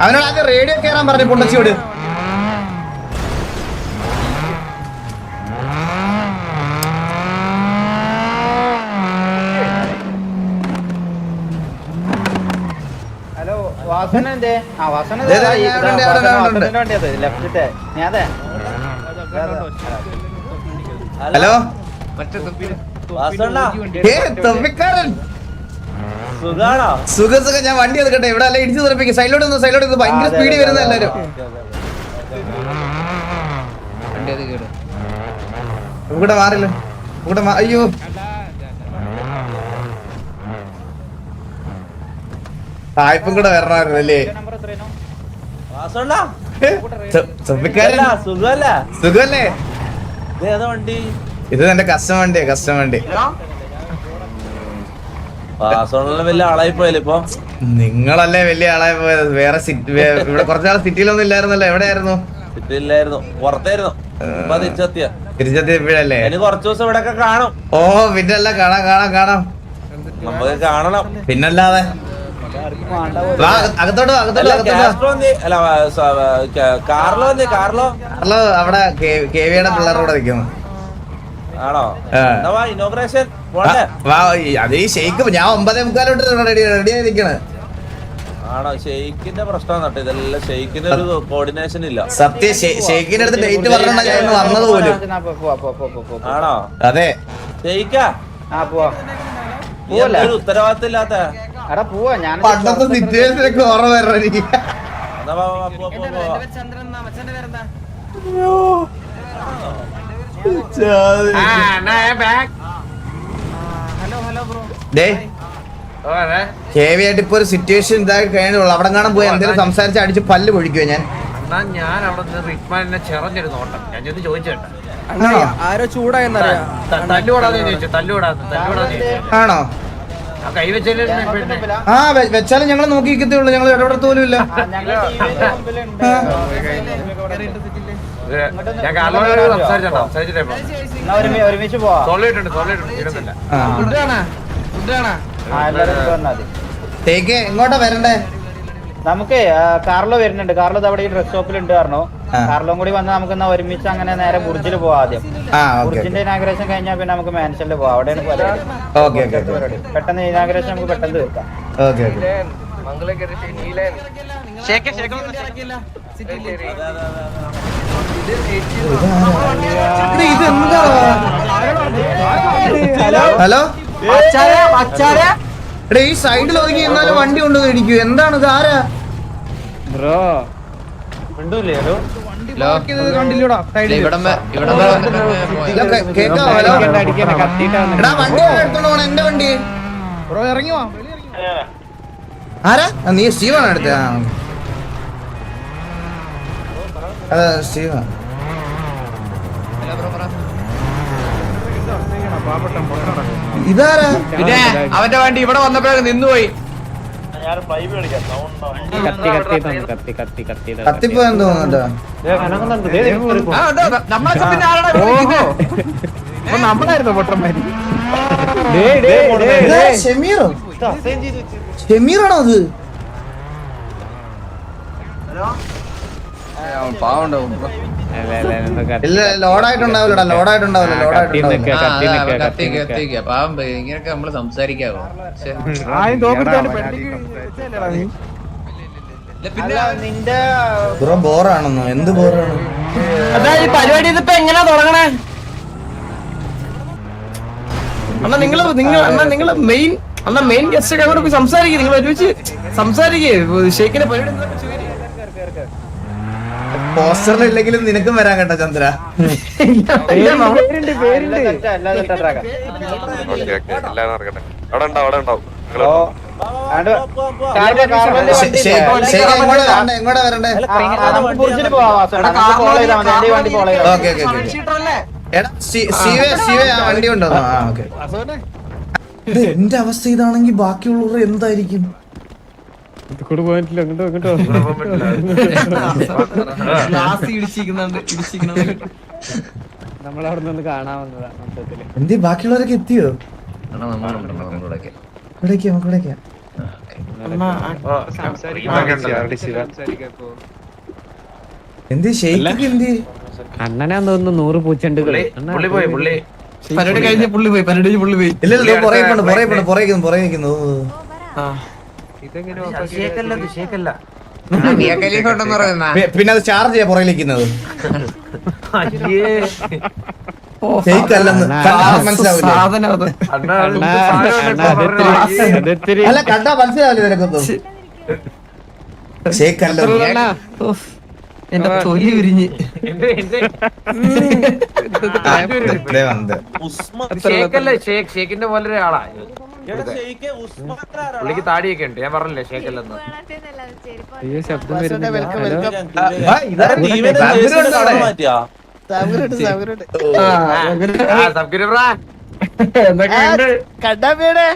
അവനോട് ആദ്യം റേഡിയോ കയറാൻ പറഞ്ഞു പൊണ്ടച്ചിയോട് ഹലോ തൊപ്പിക്കാരൻ. സുഖം സുഖം. ഞാൻ വണ്ടി എടുക്കട്ടെ. ഇവിടെ അല്ല ഇടിച്ചു തെറിപ്പിക്കും. സൈലോട്ട് നിന്ന് സൈലോട്ട് നിന്ന് ഭയങ്കര സ്പീഡ് വരുന്ന എല്ലാരും വണ്ടി അത് എല്ലാരും ഇവിടെ മാറില്ല. ഇവിടെ അയ്യോ. തായ്പും കൂടെ വരണമായിരുന്നു അല്ലേ നമ്പർ എത്രയാണോ വാസണ്ണ തൊപ്പിക്കാരൻ അല്ല, ഇത് വണ്ടി? ഇത് എന്റെ കസ്റ്റം വണ്ടിയാ കസ്റ്റം വണ്ടി. വാസണ്ണ വലിയ ആളായി പോയല്ലേ ഇപ്പൊ? നിങ്ങളല്ലേ വലിയ ആളായി പോയത്. വേറെ സിറ്റി ഇവിടെ കുറച്ചാൾ സിറ്റിയിലൊന്നും ഇല്ലായിരുന്നല്ലോ. എവിടെയായിരുന്നു? സിറ്റിയിലായിരുന്നു പുറത്തായിരുന്നു. തിരിച്ചെത്തിയ. തിരിച്ചെത്തിയപ്പോഴല്ലേ ഇനി കുറച്ചു ദിവസം ഇവിടെ ഒക്കെ കാണും. ഓ പിന്നല്ല കാണാം കാണാം കാണാം. നമുക്ക് കാണണം. പിന്നല്ലാതെ. അകത്തോട്ടോ അകത്തോട്ടോ അല്ല കാർലോ കാർലോ ഹലോ അവിടെ കെ വിയുടെ പിള്ളേരോടെ നിൽക്കുന്നു അത് ഈ ഷെയ്ക്ക് ഞാൻ ഒമ്പതേ മുക്കാലോട്ട് റെഡി റെഡി ആയിരിക്കണ്. ആണോ? ഷെയ്ക്കിന്റെ പ്രശ്നം നട്ടോ ഇതെല്ലാം ഷെയ്ക്കിന്റെ ഒരു കോർഡിനേഷൻ ഇല്ല. സത്യം ഷെയ്ക്കിന്റെ അടുത്ത് ഡേറ്റ് പറഞ്ഞാ ഞാൻ ഇന്ന് വന്നത് പോലും. പോവാ പോ പോ പോ പോ പോ. ആണോ? അതെ. ഷെയ്ക്കാ? ആ പോവാ. നീ എന്താ ഒരു ഉത്തരവാദിത്തം ഇല്ലാത്ത എടാ പോവാ ഞാൻ പണ്ടത്തെ സിറ്റുവേഷനൊക്കെ ഓർമ്മ വരണം എനിക്ക്. എന്നാ വാ, ആയിട്ട് ഇപ്പൊ ഒരു സിറ്റുവേഷൻ ഇതായി കഴിഞ്ഞുള്ളൂ അവിടെ കാണാൻ പോയി എന്തെങ്കിലും സംസാരിച്ച് അടിച്ച് പല്ല് പൊഴിക്കുവോ ഞാൻ? എന്നാ ഞാൻ അവിടെ നിന്ന് റിക്മാനെ ചെറഞ്ഞൊരു നോട്ടം. ഞാൻ ചെന്ന് ചോദിച്ചേട്ടാ ആണോ? ആരോ ചൂടായെന്നറിയാം? ചോദിച്ചു ആ വെച്ചാലും ഞങ്ങൾ നോക്കിക്കത്തേ ഉള്ളൂ. ഞങ്ങൾ ഇടപെടത്തോലും ഇല്ല ഞാൻ സംസാരിച്ചിട്ടേ ഒരുമിച്ച് പോവാ. സോളിട്ടുണ്ട് സോളിട്ടുണ്ട് തേക്ക് എങ്ങോട്ടാ വരണ്ടേ? നമുക്ക് കാർലോ വരുന്നുണ്ട്. കാർലോ ദാ അവിടെ ഈ ഡ്രസ് ഷോപ്പിലുണ്ട് കാരണം. കാർലോം കൂടി വന്നാൽ നമുക്ക് എന്നാ ഒരുമിച്ച് അങ്ങനെ നേരെ ബുർജിൽ പോവാം ആദ്യം. ആ ഓക്കെ ബുർജിന്റെ ഇനാഗ്രേഷൻ കഴിഞ്ഞാൽ പിന്നെ നമുക്ക് മാൻഷനിൽ പോവാം. അവിടെയാണ് പരിപാടി. പെട്ടെന്ന് ഇനാഗ്രേഷൻ നമുക്ക് പെട്ടെന്ന് തീർക്കാം. Okay okay. ഹലോ? എടാ ഈ സൈഡിൽ ഒതുങ്ങി എന്നാലും വണ്ടി കൊണ്ടു ഇടിക്കൂ എന്താണ് ഇത്? ആരാ? കേക്കാവോ? ഹലോ? എടാ വണ്ടി എടുത്തോണ്ട് പോണ? എന്റെ വണ്ടി. ആരാ? നീ സ്റ്റീവാണ് എടുത്തത്? അതെ സ്റ്റീവാ ഇതാരാ? പിന്നെ അവന്റെ വണ്ടി ഇവിടെ വന്നപ്പോഴേ നിന്നുപോയി. കത്തിപ്പോ എന്ന് തോന്നുന്നുണ്ടോ? നമ്മളായിരുന്നു പൊട്ടന്മാര്. ഷെമീറോ? ഷെമീറാണോ അത്? ലോഡായിട്ടുണ്ടാവില്ലടാ ലോഡായിട്ടുണ്ടാവില്ല ലോഡായിട്ടുണ്ടാവില്ല. പാവം ഇങ്ങനെയൊക്കെ നമ്മൾ സംസാരിക്കാവോ? ശ്ശെ. അല്ല നിന്റെ ബ്രോ ബോറാണെന്നോ? എന്ത് ബോറാണ്? ഈ പരിപാടി ഇതിപ്പോ എങ്ങനെയാ തുടങ്ങണേ? അണ്ണാ നിങ്ങൾ നിങ്ങൾ അണ്ണാ നിങ്ങൾ മെയിൻ അണ്ണാ മെയിൻ ഗസ്റ്റ് ഒക്കെ അങ്ങോട്ട് പോയി സംസാരിക്കുക നിങ്ങൾ ഒരുമിച്ച് സംസാരിക്കുക ഷേക്കിന്റെ പരിപാടി പോസ്റ്ററിൽ ഇല്ലെങ്കിലും നിനക്കും വരാൻ കേട്ടോ ചന്ദ്ര. അവിടെ ഉണ്ടാവും അവിടെ ഉണ്ടാവും വണ്ടി ഉണ്ടോ. എന്റെ അവസ്ഥ ഇതാണെങ്കിൽ ബാക്കിയുള്ളവർ ചെയ്താൽ ബാക്കിയുള്ളവർ എന്തായിരിക്കും എന്തേ ബാക്കിയുള്ളവരൊക്കെ എത്തിയോ? ഇവിടേക്ക്. ആ, ഷെയ്ക്ക് എന്തി അണ്ണനാന്ന് തോന്നുന്നു നൂറ് പൂച്ചണ്ട് പുള്ളി പുള്ളി പോയി പുള്ളി. പരിപാടി കഴിഞ്ഞ് പുള്ളി പോയി പരിപാടി പുള്ളി പോയി. ഇല്ല ഇല്ല പുറകെ പോണ്ട് പുറകെ പുറകെ നിൽക്കുന്നു പിന്നെ അത് ചാർജ് ചെയ്യാ പുറകെ നിൽക്കുന്നത്. ഷെയ്ക്ക് അല്ലെന്ന് കണ്ടാ മനസ്സിലാവില്ലേ? സാധനം അത് അണ്ണാ അണ്ണാ സാധനം അണ്ണാ ഇപ്പൊ പറഞ്ഞത് അതെത്തിരി അതെത്തിരി അല്ല കണ്ടാ മനസ്സിലാവില്ല നിനക്കൊന്നും? ഷേക്ക് അല്ല. എന്റെ തൊലി ഉരിഞ്ഞ് പോലെ ഒരാളാ. പുള്ളിക്ക് താടിയൊക്കെ ഉണ്ട്. ഞാൻ പറഞ്ഞില്ലേ ഷേക്കല്ലെന്ന് അയ്യോ ശബ്ദം വരുന്നില്ല. ഹലോ? ആ, ഇതാരാ ടീമിന്റെ താങ്കൾ ജേഴ്സിയുടെ ഉണ്ടോ കളർ അവിടെ? മാറ്റിയാ? ആ, അങ്ങനെ- ആ സബ്ഗിരി ബ്രാ. എന്തൊക്കെയുണ്ട്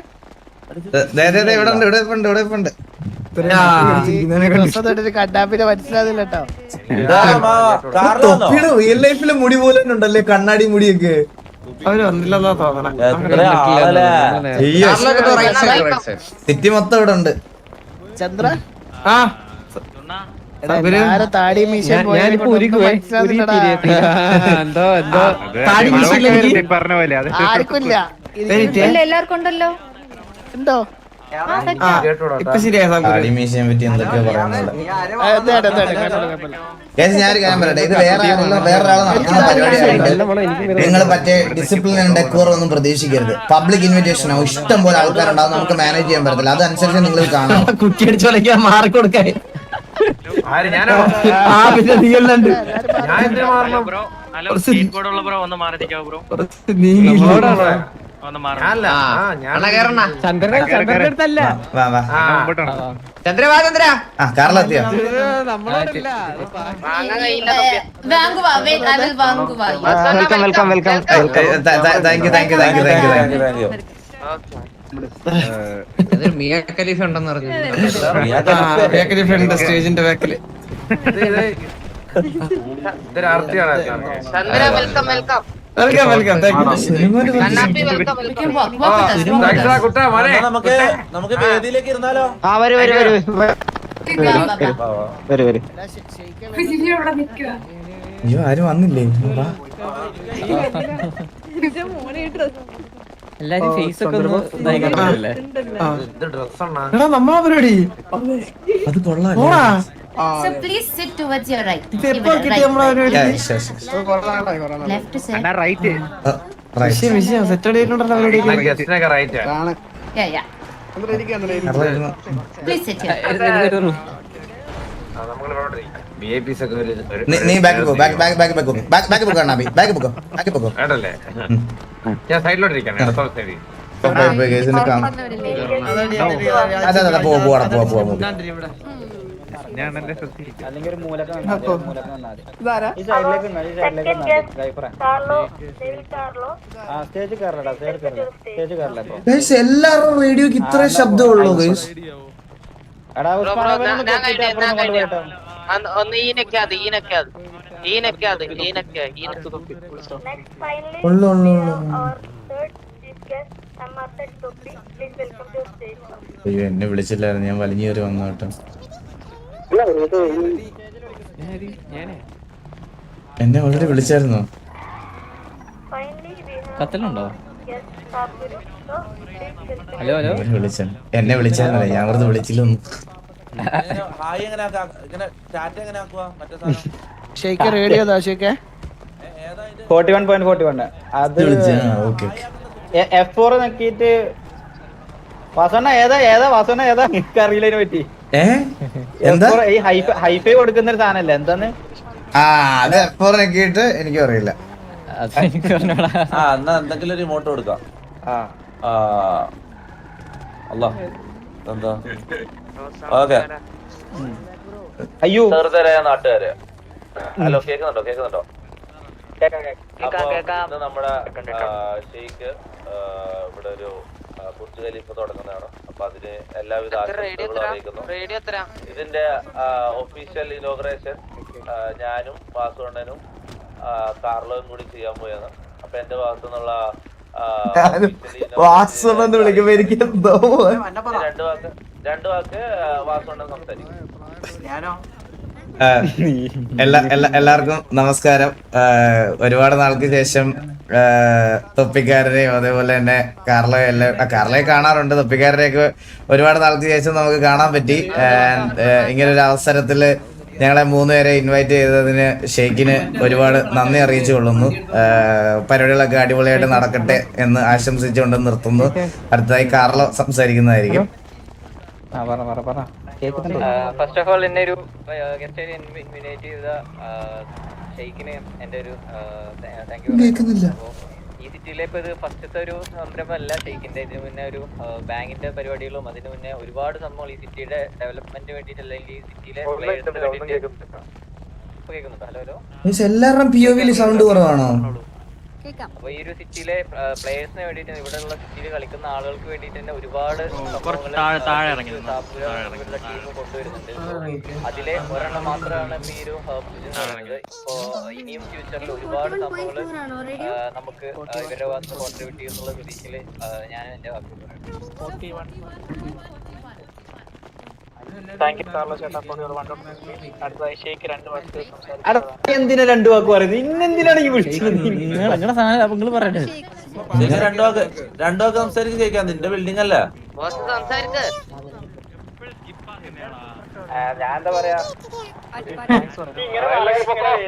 ദേ, ദേ, ദേ, ഇവിടെ ഉണ്ട് ഇവിടെ ഉണ്ട് ഇവിടെ ഉണ്ട്. ആ, ഇതിനെ കണ്ടിട്ട്. കണ്ണാപ്പിനെ മനസ്സിലാകുന്നില്ല കേട്ടോ? റിയൽ ലൈഫിലെ മുടി പോലെ ഉണ്ടല്ലേ കണ്ണാടി മുടിയൊക്കെ? അവർ വന്നില്ലെന്നാ തോന്നണേ. എത്ര ആളല്ലേ? അയ്യോ. സിറ്റി മൊത്തം ഇവിടെ ഉണ്ട്. ചന്ദ്ര ആ. അവർ ആരെ താടി മീശ ഞാനിപ്പോ തിരിയെത്തി. എന്തോ എന്തോ. താടി വെയിറ്റ്. എല്ലാവർക്കും ഉണ്ടല്ലോ. ഉണ്ടോ ആ, ഇപ്പൊ ശരിയാ സാബിര്. താടി മീശയെ പറ്റി എന്തൊക്കെയോ പറയുന്നത് ആ, എന്താണ്, എന്താണ്, കുഴപ്പമില്ല, കുഴപ്പമില്ല. ഗൈസ് ഞാനൊരു കാര്യം പറയട്ടെ? ഇത് വേറെ വേറൊരാൾ നടത്തുന്ന പരിപാടിയായിട്ട് നിങ്ങൾ മറ്റേ ഡിസിപ്ലിൻ ആൻഡ് ഡെക്കോർ ഒന്നും പ്രതീക്ഷിക്കരുത്. പബ്ലിക് ഇൻവിറ്റേഷൻ ആവും. ഇഷ്ടം പോലെ ആൾക്കാരുണ്ടാവും നമുക്ക് മാനേജ് ചെയ്യാൻ പറ്റത്തില്ല. അതനുസരിച്ച് നിങ്ങൾ കാണാം കുറ്റി അടിച്ചു കളിക്കാൻ മാറി കൊടുക്കാൻ. ബ്രോ നല്ല ബ്രോ ബ്രോ. നീ അല്ലാണ്ട് ചന്ദ്ര വാ ചന്ദ്ര. ആ കാറിലെത്തിയോ welcome welcome welcome. Thank you thank you thank you thank you thank you thank you Mia Khalifa ഉണ്ടെന്ന് പറഞ്ഞു. സ്റ്റേജിന്റെ ബാക്കിൽ. Chandra welcome welcome. വെൽക്കം നമുക്ക് നമുക്ക് വേദിയിലേക്ക് ഇരുന്നാലോ? ആ വരൂ വരൂ വരൂ. വരൂ. വരൂ അയ്യോ ആരും വന്നില്ലേ? എല്ലാരും ഫേസ് ഒക്കെ നമ്മളെ പരിപാടി. അത് കൊള്ളാം. പോടാ So please sit towards your right. ഇത് എപ്പോ കിട്ടി നമ്മളെ പരിപാടി Left side. വിഷയം വിഷയം സെറ്റ് അടിയിട്ടുണ്ടല്ലോ പരിപാടി ഗസ്റ്റിനൊക്കെ right Yeah, yeah. Please sit here. B I Ps ഒക്കെ ഒരു- ഒരു- നീ ബാക്ക് പോ back back back back back back പോക്കോ അണ്ണാ ബാക്ക് പോക്കോ ബാക്ക് പോക്കോ വേണ്ടല്ലേ ഞാൻ സൈഡിലോട്ട് ഇരിക്കാം ഇടത്തോട്ട് സൈഡിൽ അതെ അതെ പോവാ പോവാ പോവാ അല്ലെങ്കിൽ ഒരു മൂലക്ക മൂലക്ക ഈ സൈഡിലേക്ക് നിന്നാ, ഈ സൈഡിലേക്ക് നിന്നാ മതി. ഗൈഫറെ. ആ. സ്റ്റേജ് കയറലടാ സ്റ്റേജ് കയറല സ്റ്റേജ് കയറല ഇപ്പൊ. ഗൈസ് എല്ലാവരുടെ റേഡിയോക്ക് ഇത്ര ശബ്ദമുള്ളൂ ഗൈസ് എടാ ഉസ്മാനെ അവനൊന്ന് പൊക്കിയിട്ട് അപ്പുറം ഒന്ന് കൊണ്ടുപോയിട്ടോ. ഒന്ന് ഈനക്കാത് ഈനക്കാത് ഈനക്കാത് ഈനക്ക ഈനക്ക് തൊപ്പി ഉള്ളു ഉള്ളു ഉള്ളു. അയ്യോ എന്നെ വിളിച്ചില്ലായിരുന്നു. ഞാൻ വലിഞ്ഞു വന്നോട്ടെ വന്നു കേട്ടോ. എന്നെ ഓൾറെഡി വിളിച്ചായിരുന്നോ? കത്തലുണ്ടോ? Hello hello. വിളിച്ച എന്നെ വിളിച്ചായിരുന്നല്ലേ ഞാൻ വെറുതെ വിളിച്ചില്ലൊന്നും. ഇതിന് ഹായ് എങ്ങനെ ആക്കാം ഇങ്ങനെ ടാറ്റ എങ്ങനെ ആക്കുക മറ്റേ സാധനം. റേഡിയോ താ ഷെയ്ക്ക് ഏതാ ഇത്? Forty one point forty one അത് എഫ് ഫോർ നോക്കിയിട്ട് വാസണ്ണ ഏതാ ഏതാ വാസണ്ണ? ഏതാ? അതിനെ പറ്റി ഏ? എന്താ? F4 ഈ ഹൈഫൈ ഹൈഫൈ കൊടുക്കുന്ന ഒരു സാധനല്ലേ? എന്താന്ന്? ആ അത് എപ്പോൾ നോക്കിയിട്ട് എനിക്കും അറിയില്ല ആ എന്നാ എന്തെങ്കിലും ഒരു ഇമോട്ട് കൊടുക്കാം. ആ. ആ അല്ല എന്താ ഓക്കെ. അയ്യോ. ചെറുതരായ നാട്ടുകാര്. ഹലോ കേക്കുന്നുണ്ടോ കേക്കുന്നുണ്ടോ അപ്പൊ ഇത് നമ്മുടെ ഷെയ്ക്ക് ഇവിടെ ഒരു ബുർജ് ഖലീഫ തുടങ്ങുന്നതാണ്. അപ്പൊ അതിന് എല്ലാവിധ ആശംസകളും അറിയിക്കുന്നു. ഇതിന്റെ ഒഫീഷ്യൽ ഇനോഗ്രേഷൻ ഞാനും വാസുകണ്ണനും കാർലോയും കൂടി ചെയ്യാൻ പോയാണ്. അപ്പൊ എന്റെ ഭാഗത്തു നിന്നുള്ള രണ്ടു വിളിക്കുമ്പോ എനിക്ക് എന്തോ വാക്ക് രണ്ടു വാക്ക് വാസുണ്ടെന്ന് സംസാരിക്കും. എല്ലാ എല്ലാ എല്ലാവർക്കും നമസ്കാരം. ഒരുപാട് നാൾക്ക് ശേഷം തൊപ്പിക്കാരനെയും അതേപോലെ തന്നെ കാർലെ എല്ലാം ആ, കാർലോയെ കാണാറുണ്ട്. തൊപ്പിക്കാരനെയൊക്കെ ഒരുപാട് നാൾക്ക് ശേഷം നമുക്ക് കാണാൻ പറ്റി. ഒരു അവസരത്തിൽ ഞങ്ങളെ മൂന്നുപേരെ ഇൻവൈറ്റ് ചെയ്തതിന് ഷെയ്ക്കിന് ഒരുപാട് നന്ദി അറിയിച്ചു കൊള്ളുന്നു. പരിപാടികളൊക്കെ അടിപൊളിയായിട്ട് നടക്കട്ടെ എന്ന് ആശംസിച്ചുകൊണ്ട് നിർത്തുന്നു. അടുത്തതായി കാർലോ സംസാരിക്കുന്നതായിരിക്കും ആ പറ പറ പറ കേൾക്കുന്നുണ്ടോ ഫസ്റ്റ് ഓഫ് ഓൾ എന്നെ ഒരു ഗസ്റ്റ് ഇൻവൈറ്റ് ചെയ്ത ഷെയ്ക്കിന് എന്റെ ഒരു താങ്ക് യു ഈ സിറ്റിയിലെ ഇപ്പൊ ഇത് ഫസ്റ്റത്തെ ഒരു സംരംഭമല്ല. ഷെയ്ക്കിന്റെ ഇതിന് മുന്നേ ഒരു ബാങ്കിന്റെ പരിപാടികളും അതിനു മുന്നേ ഒരുപാട് സംഭവങ്ങൾ ഈ സിറ്റിയുടെ ഡെവലപ്മെന്റ് വേണ്ടിയിട്ട് അല്ലെങ്കിൽ ഈ സിറ്റിയിലെ പ്ലേയേഴ്സിന് വേണ്ടിയിട്ട് കേൾക്കുന്നുണ്ടോ? ഹലോ ഹലോ എല്ലാവരുടെയും പി ഒ വിയിൽ സൗണ്ട് കുറവാണോ? അപ്പൊ ഈ ഒരു സിറ്റിയിലെ പ്ലേയേഴ്സിന് വേണ്ടിയിട്ട് ഇവിടെയുള്ള സിറ്റിയിൽ കളിക്കുന്ന ആളുകൾക്ക് വേണ്ടിയിട്ട് തന്നെ ഒരുപാട് ടീം കൊണ്ടുവരുന്നുണ്ട്. അതിലെ ഒരെണ്ണം മാത്രമാണ് ഇപ്പൊ ഈ ഒരു പറയുന്നത്. ഇപ്പോ ഇനിയും ഫ്യൂച്ചറിൽ ഒരുപാട് സംഭവങ്ങൾ നമുക്ക് ഇവരുടെ ഭാഗത്ത് കോൺട്രിബ്യൂട്ട് ചെയ്യുന്നുള്ള പ്രതീക്ഷയിൽ ഞാൻ എന്റെ വാക്ക് പറയുന്നു അടാ, എന്തിനാ രണ്ടു വാക്ക് പറയുന്നത്? ഇന്നെന്തിനാണ് ഈ വിളിച്ചത് സാധനം രണ്ടു വാക്ക് രണ്ടു വാക്ക് സംസാരിച്ച് കേൾക്കാം. നിന്റെ ബിൽഡിംഗ് അല്ല. സംസാരിക്ക്. ഞാൻ എന്താ പറയാ?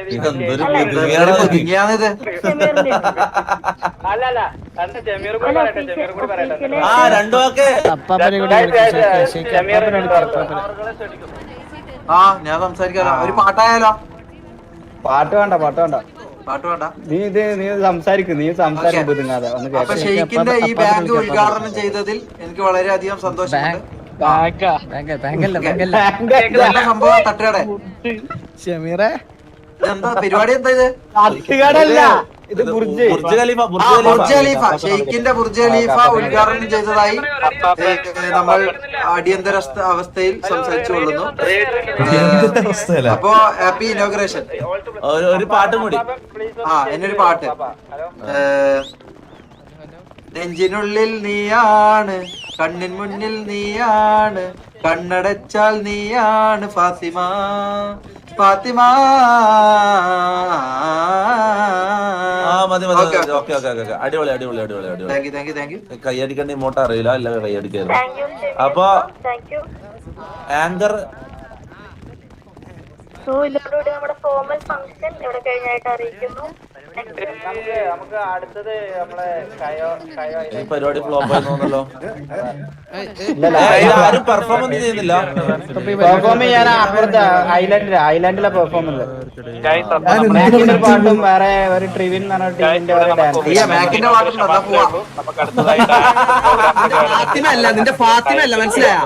ഇതെന്തൊരു പുതുമയാണിത്. അല്ല അല്ല രണ്ട് ജമീർ കൂടി പറയട്ടെ ജമീർ കൂടി പറയട്ടെ ആ. ആ ഞാൻ സംസാരിക്കാലോ. ഒരു പാട്ടായാലോ? പാട്ട് വേണ്ട പാട്ട് വേണ്ട. പാട്ട് വേണ്ട. നീ ഇത് നീ സംസാരിക്കും നീ സംസാരിക്കും ബുദ്ധിങ്ങാതെ ഒന്ന് അപ്പൊ കേട്ടോ ഷെയ്ഖിന്റെ ഈ ബാങ്ക് ഉദ്ഘാടനം ചെയ്തതിൽ എനിക്ക് വളരെയധികം സന്തോഷമുണ്ട്. സംഭവം തട്ടുകടെ. ഷമീറെ? ഇതെന്താ പരിപാടി എന്താ ഇത്? തട്ടുകടല്ല. ഇത് ബുർജ്. ബുർജ് ഖലീഫ ഷെയ്ഖിന്റെ ബുർജ് ഖലീഫ ഉദ്ഘാടനം ചെയ്തതായി നമ്മൾ അടിയന്തര അവസ്ഥയിൽ സംസാരിച്ചു കൊള്ളുന്നു. അപ്പോ ഹാപ്പി ഇനോഗ്രേഷൻ ഒരു പാട്ടും കൂടി. ആ എന്നൊരു പാട്ട്. നെഞ്ചിനുള്ളിൽ നീയാണ്. കണ്ണിൻ മുന്നിൽ നീയാണ് കണ്ണടച്ചാൽ നീയാണ് ഫാത്തിമ. ഫാത്തിമ. അടിപൊളി അടിപൊളി അടിപൊളി അടിപൊളി. താങ്ക് ഇങ്ങോട്ട് താങ്ക് യു താങ്ക് യു. കൈയടിക്കേണ്ട ഇമോട്ട് അറിയില്ല അല്ല കൈയടിക്കായിരുന്നു അപ്പൊ ആങ്കർ സോ ഇതോടുകൂടി നമ്മുടെ ഫോമൽ ഫംഗ്ഷൻ ഇവിടെ കഴിഞ്ഞായിട്ട് അറിയിക്കുന്നു. നമുക്ക് നമുക്ക് അടുത്തത് നമ്മളെ കയോ കയോ ഈ പരിപാടി ഫ്ലോപ്പ് ആയി തോന്നല്ലോ ആരും പെർഫോം ഒന്നും ചെയ്യുന്നില്ല. പെർഫോം ചെയ്യാൻ അപ്പുറത്ത് ഐലാൻഡിലെ ഐലാൻഡിലെ പെർഫോമൻസ് മാക്കിന്റെ പാട്ടും വേറെ ഒരു ട്രിവിൻ എന്ന് പറഞ്ഞ ടീമിന്റെ ഫാത്തിമല്ല നിന്റെ ഫാത്തിമല്ല മനസ്സിലായ?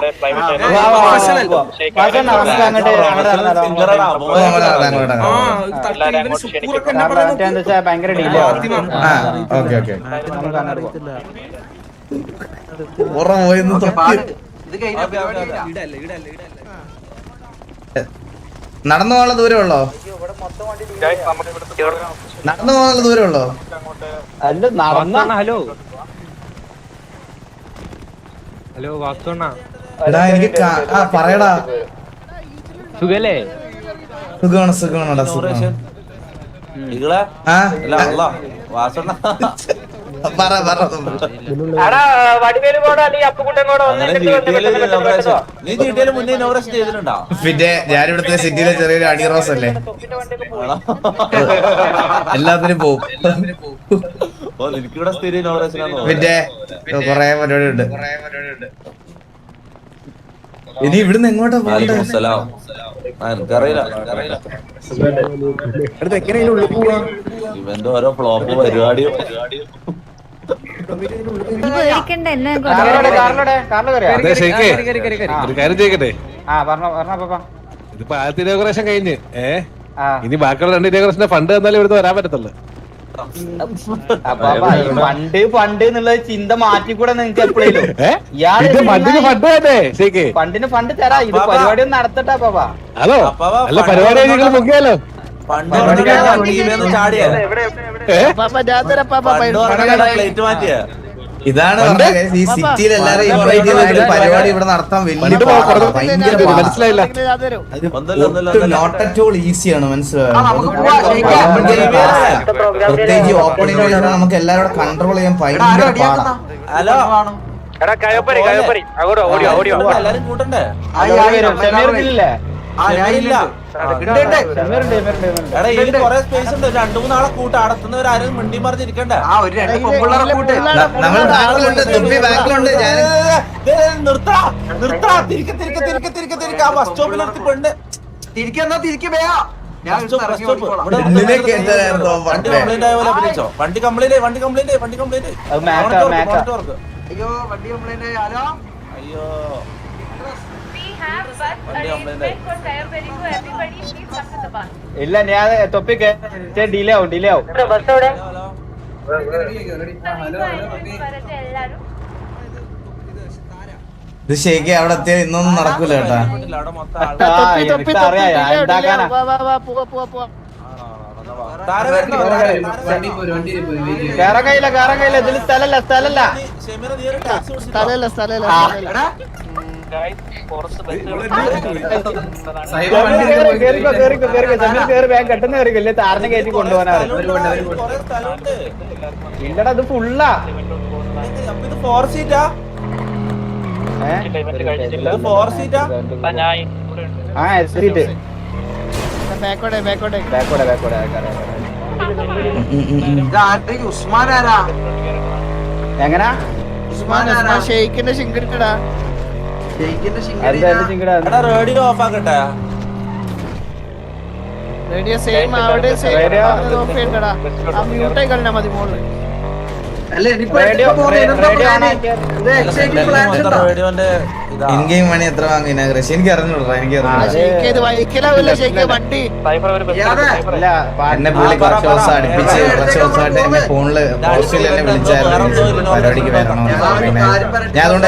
നമുക്ക് അങ്ങോട്ട് അങ്ങോട്ട് നടന്നാലോ ഭയങ്കര ഡിലേ ആ ഓക്കെ ഓക്കെ. നടന്നു പോകാനുള്ള ദൂരം ഉള്ളോ നടന്നു പോകാനുള്ള ദൂരം ഉള്ളോ അല്ല നടന്ന ഹലോ. ഹലോ വാസ്തുണ്ണ എടാ എനിക്ക് ആ പറയടാ. സുഖല്ലേ? സുഖമാണ് സുഖമാണോടാ സുഖമാണ്. ഇങ്ങളെ? ആ? അല്ല അല്ല വാസണ്ണ. പറ നീ മുന്നേ ഇനോഗ്രേഷൻ ചെയ്തിട്ടുണ്ടോ? പിന്നെ ഞാനിവിടുത്തെ സിറ്റിയിലെ ചെറിയൊരു അടിറോസ് അല്ലേ? എല്ലാത്തിനും പോവും. ഓ എനിക്കിവിടെ സ്ഥിരം ഇനോഗ്രേഷൻ ആണോ പിന്നെ കൊറേ പരിപാടി ഉണ്ട് ഇനി ഇവിടുന്ന് എങ്ങോട്ടാ പോകണ്ടേ? സലാം ആ എനിക്കറിയില്ല എനിക്കറിയില്ല ഇവന്റെ ഓരോ ഫ്ലോപ്പ് പരിപാടിയും. ഒരു കാര്യം ചെയ്യട്ടെ ഇതിപ്പോ ആദ്യത്തെ ഡെക്കറേഷൻ കഴിഞ്ഞ്. ഏ? ഇനി ബാക്കിയുള്ള രണ്ട് ഡെക്കറേഷന്റെ ഫണ്ട് തന്നാലും ഇവിടുന്ന് വരാൻ പറ്റത്തുള്ളൂ. പണ്ട് പണ്ട് എന്നുള്ള ചിന്ത മാറ്റിക്കൂടെ നിങ്ങക്ക് എപ്പോഴേലും ഇത് ഫണ്ടിന് ഫണ്ട് തന്നെ ഷെയ്ക്കേ ഫണ്ടിന് ഫണ്ട് തരാ ഇത് പരിപാടി ഒന്ന് നടത്തട്ടെ പാപ്പാ ഹലോ? അല്ല പരിപാടി നിങ്ങൾ മുക്കിയാലോ? പണ്ട് ചാടിയാ. പാപ്പ ഞാൻ തരാം പാപ്പ പ്ലേറ്റ് മാറ്റിയ. ഇതാണ് ഈ സിറ്റിയിൽ എല്ലാരും പരിപാടി ഇവിടെ നടത്താൻ വലിയ മനസ്സിലായില്ല. നോട്ട് അറ്റ് ഓൾ ഈസിയാണ് മനസ്സിലായത്. പ്രത്യേകിച്ച് ഓപ്പണിംഗ് നമുക്ക് എല്ലാവരും കൺട്രോൾ ചെയ്യാൻ ഭയങ്കര പാടാണ് ഹലോ? എടാ കയപ്പരി കയപ്പരി അങ്ങോട്ടോ ഓടിയോ ഓടിയോ. എല്ലാരും കൂട്ടണ്ടേ? രണ്ടു മൂന്നാളെ കൂട്ട അടത്തുന്നവരാരും മിണ്ടി മറിഞ്ഞിരിക്കണ്ട? ആ ഒരു രണ്ട് പൊമ്പിള്ളേരെ കൂട്ട്. നമ്മൾ ബാക്കിലുണ്ട് തുമ്പി ബാക്കിലുണ്ട് ഞാൻ നിർത്താ നിർത്താ. തിരിക്ക തിരിക്ക തിരിക്ക തിരിക്ക തിരിക്കെ. ആ ബസ് സ്റ്റോപ്പിൽ നിർത്തി പെണ്ണ്. തിരിക്കെന്നാ തിരിക്ക് എന്തോ വണ്ടി. കംപ്ലൈന്റ് ആയ പോലെ അഭിനയിച്ചോ വണ്ടി കംപ്ലൈന്റ് വണ്ടി കംപ്ലൈന്റ് വണ്ടി കംപ്ലൈന്റ്. അയ്യോ വണ്ടി കംപ്ലൈന്റ് ആയി. അയ്യോ. ഇല്ല ഞാൻ തൊപ്പി ഡിലേ ആവും ഡിലേ ആവും. ബസ് എവിടെ? ഇത് ശരിക്കും അവിടെ എത്തിയ ഇന്നൊന്നും നടക്കൂല കേട്ടാ. കേറങ്ങയില്ല ഇതിൽ സ്ഥലല്ല സ്ഥലല്ല സ്ഥലല്ല ഷെമീറ കേറിക്കോ കേറിക്കോ കേറിക്കോ കേറി വേഗം പെട്ടെന്ന് കേറിക്കോ താരനെ കയറ്റി കൊണ്ടുപോകാനാ. ഇല്ലടാ ഇത് ഫുള്ളാ ഇത് ഫോർ സീറ്റാ ഇത് ഫോർ സീറ്റാ ആ? ബാക്കോടെ ബാക്കോടെ ആരുടെയും ഉസ്മാൻ ആരാ? എങ്ങനാ? ഉസ്മാൻ ഷെയ്ഖിന്റെ ഷെയ്ക്കിന്റെ റേഡിയോ ഓഫ് ആക്കട്ടെ. റേഡിയോ? ഓണാക്കിയാ മതി മോൾ. മണി എത്ര വാങ്ങി എനിക്ക് അറിഞ്ഞൂടാ. എനിക്ക് എന്നെ പുള്ളി കുറച്ച് ദിവസം അടുപ്പിച്ച് കുറച്ച് ദിവസമായിട്ട് എന്നെ ഫോണിൽ ഹോസ്റ്റലിൽ എന്നെ വിളിച്ചായിരുന്നു. പരിപാടിക്ക് വരണം പിന്നെ ഞാൻ അതുകൊണ്ട്